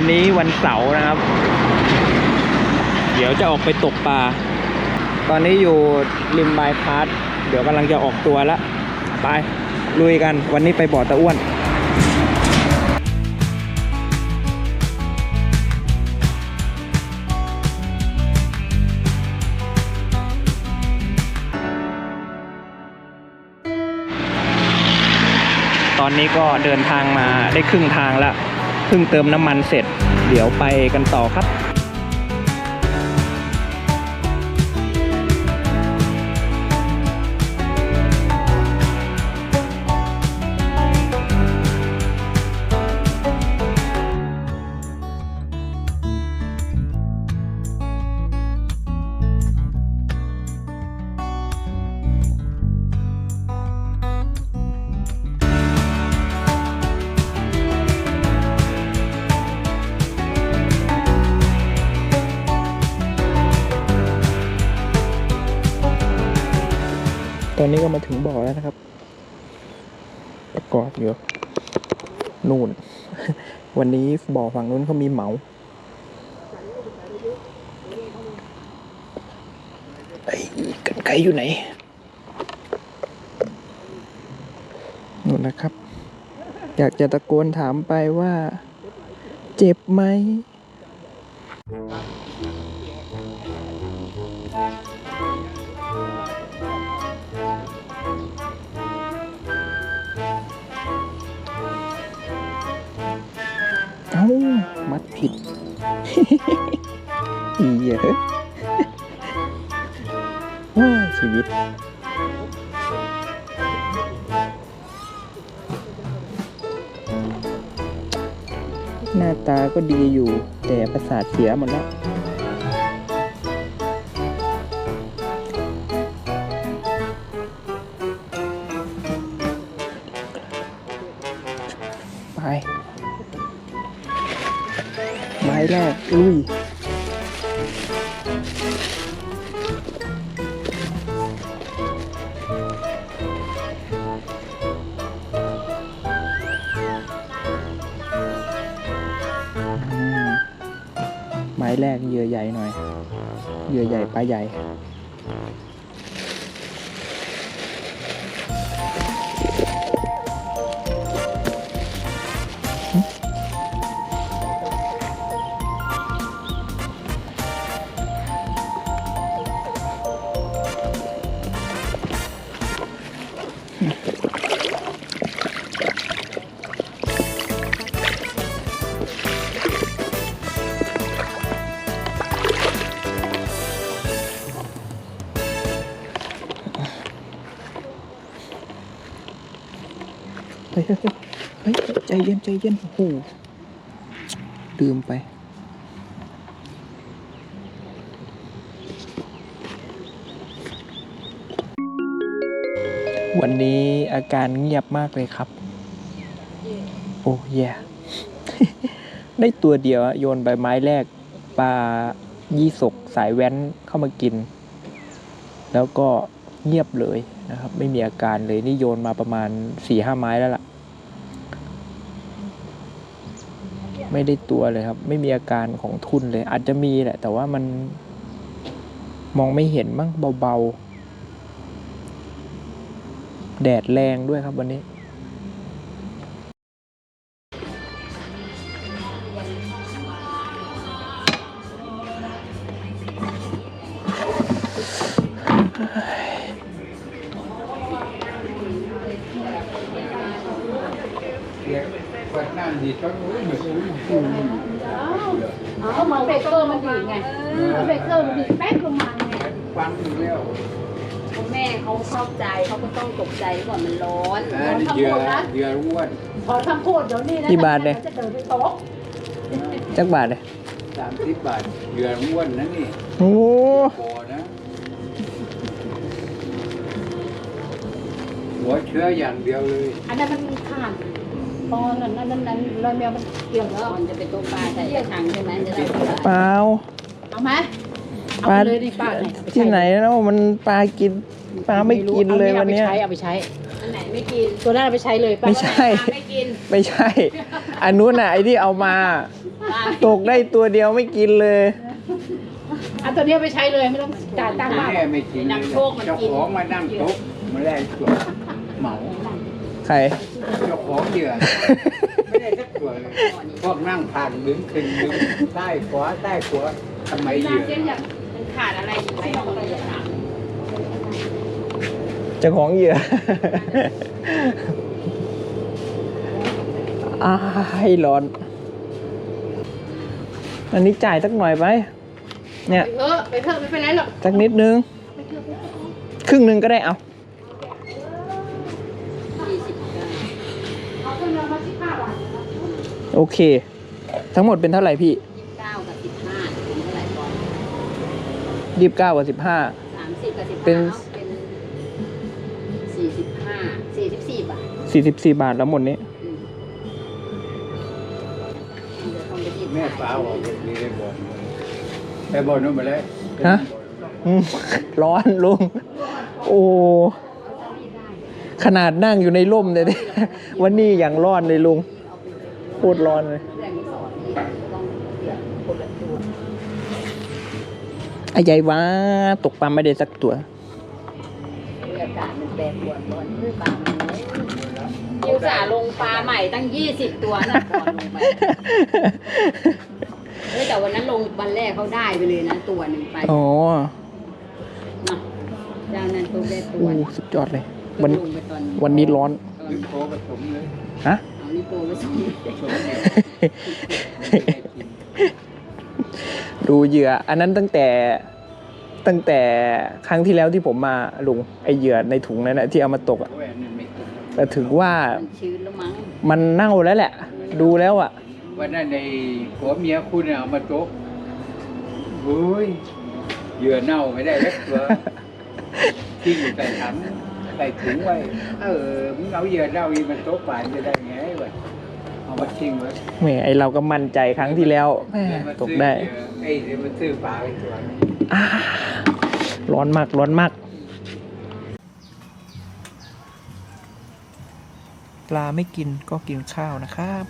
วันนี้วันเสาร์นะครับ เดี๋ยวจะออกไปตกปลา ตอนนี้อยู่ริมบายพาสเดี๋ยวกำลังจะออกตัวแล้วไปลุยกัน วันนี้ไปบ่อตะอ้วนตอนนี้ก็เดินทางมาได้ครึ่งทางแล้วเพิ่งเติมน้ำมันเสร็จ เดี๋ยวไปกันต่อครับ ตอนนี้ก็มาถึงบ่อแล้วนะครับ ประกอบอยู่นู่น วันนี้บ่อฝั่งนู้นเขามีเหมาไอ้กันไกอยู่ไหนนู่นนะครับ อยากจะตะโกนถามไปว่า เจ็บไหม อีเยอะว้าชีวิต หน้าตาก็ดีอยู่แต่ประสาทเสียหมดแล้ว แรกลุยอืมไม้แรกเหยื่อใหญ่หน่อยเหยื่อใหญ่ปลาใหญ่ เฮ้ยเฮ้ยใจเย็นใจเย็นโอ้โหลืมไป วันนี้อาการเงียบมากเลยครับ โอ้แย่ได้ตัวเดียวโยนใบไม้แรกปลายี่สกสายแว้นเข้ามากิน แล้วก็เงียบเลยนะครับ ไม่มีอาการเลยนี่โยนมาประมาณสี่ห้าไม้แล้วล่ะ ไม่ได้ตัวเลยครับ ไม่มีอาการของทุนเลย อาจจะมีแหละ แต่ว่ามันมองไม่เห็นมั้งเบาๆ แดดแรงด้วยครับวันนี้เอาเหมือนเบรกเกอร์มันดีดไงเบรกเกอร์มันดีดแป๊กลงมาไง ฟังอยู่แล้ว แม่เขาเข้าใจเขาก็ต้องตกใจก่อนมันร้อนอ่านี่เหยื่อเหยื่ออ้วนพอคำพูดเดี๋ยวนี้นะกี่บาทเนี่ย จะเดินไปโต๊ะจักบาทเลยสามสิบบาทเหยื่ออ้วนนะนี่โอ้โบนะหัวเชื้ออย่างเดียวเลยอันนั้นมันขาดตอนนั้นนั้นนั้นนั้นรอยแมวมันเกี่ยวแล้วมันจะเป็นตัวปลาใส่กระชังใช่ไหมจะได้ปลาเปล่าเอาไหม เอาปลาไปเลยดิป้าเอาปใช้ที่ไหนแล้วมันปลากินปลาไม่กินเลยวันเนี้ย เอาไปใช้อันไหนไม่กิน เอาไปใช้ ตัวนั้นเอาไปใช้เลยป้าไม่ใช่ ปลาไม่กินกินไม่ใช่ อันนู้นน่ะไอ้ที่เอามาปลาตกได้ตัวเดียวไม่กินเลยอันตัวเนี้ยไปใช้เลยไม่ต้องจ่ายตังค์มากแม่ไม่กินเลยเจ้าของมานั่งโต๊ะมาแลกตัวเหมาใคร เจ้าของเหยื่อไม่ได้สักตัวเลยพวกนั่งผ่านดึงขึ้นดึงใต้ขวาใต้ขวาทำไมเหยื่อ มันขาดอะไรอยู่ไหมเราก็จะถามเจ้าของเหยื่อ อ้ายร้อน อันนี้จ่ายสักหน่อยไป เนี่ย ไปเถอะไปเถอะไม่เป็นไรหรอกสักนิดนึง ครึ่งหนึ่งก็ได้เอาสี่สิบเก้าเอาขึ้นมามาสิบห้าบาทโอเค ทั้งหมดเป็นเท่าไหร่พี่ ยี่สิบเก้ากับสิบห้าเป็นเท่าไหร่ก่อน ยี่สิบเก้ากับสิบห้า สามสิบกับสิบเป็นห้าเป็นสี่สิบห้าสี่สิบสี่บาทสี่สิบสี่บาทแล้วหมดนี้ อืมเดี๋ยวต้องไปที่แม่สาวบอกว่านี่ได้บอกไปบอกนู้นมาเลยฮะ อืม ร้อนลุง โอ้ ขนาดนั่งอยู่ในร่มเลยเนี่ย วันนี้อย่างร้อนเลยลุงโคตรร้อนเลยเรื่องที่สอนนี่ต้องเปลี่ยนคนละตัว ไอ้ใหญ่วะตกปลาไม่ได้สักตัวเรื่องอากาศมันแปรปรวนก่อนเฮ้ยปลามันน้อยยิวสาห์ลงปลาใหม่ตั้งยี่สิบตัวนะก่อนลงไปเฮ้ยแต่วันนั้นลงวันแรกเขาได้ไปเลยนะตัวหนึ่งไปอ๋อนะเจ้านั้นตัวได้ตัวอู้หนึ่งสุดยอดเลย วันลงไปตอนวันนี้ร้อนหรือโทรผสมเลยฮะเอานี่โปรไปส่งผสมเนี่ย ดูเหยื่อ อันนั้นตั้งแต่ตั้งแต่ครั้งที่แล้วที่ผมมาลุงไอเหยื่อในถุงนั้นนะที่เอามาตกอะโอ้ยอันนั้นไม่กินแต่ถึงว่ามันชื้นแล้วมั้งมันเน่าแล้วแหละ ดูแล้วอะวันนั้นในผัวเมียคุณเนี่ยเอามาโต๊ะโอ้ยเหยื่อเน่าไม่ได้สักตัวทิ้งอยู่ใส่ถังใส่ถุงไว้เออมึงเอาเหยื่อเน่าอีมันโต๊ะป่านจะได้ไงวะ เอามาทิ้งไว้แหมไอเราก็มั่นใจครั้งที่แล้วแหมเยวมาตกซื้อได้เหยื่อไอ้เดี๋ยวมันซื้อปลาไปตัวนึงอ่าร้อนมากร้อนมาก ปลาไม่กินก็กินข้าวนะครับ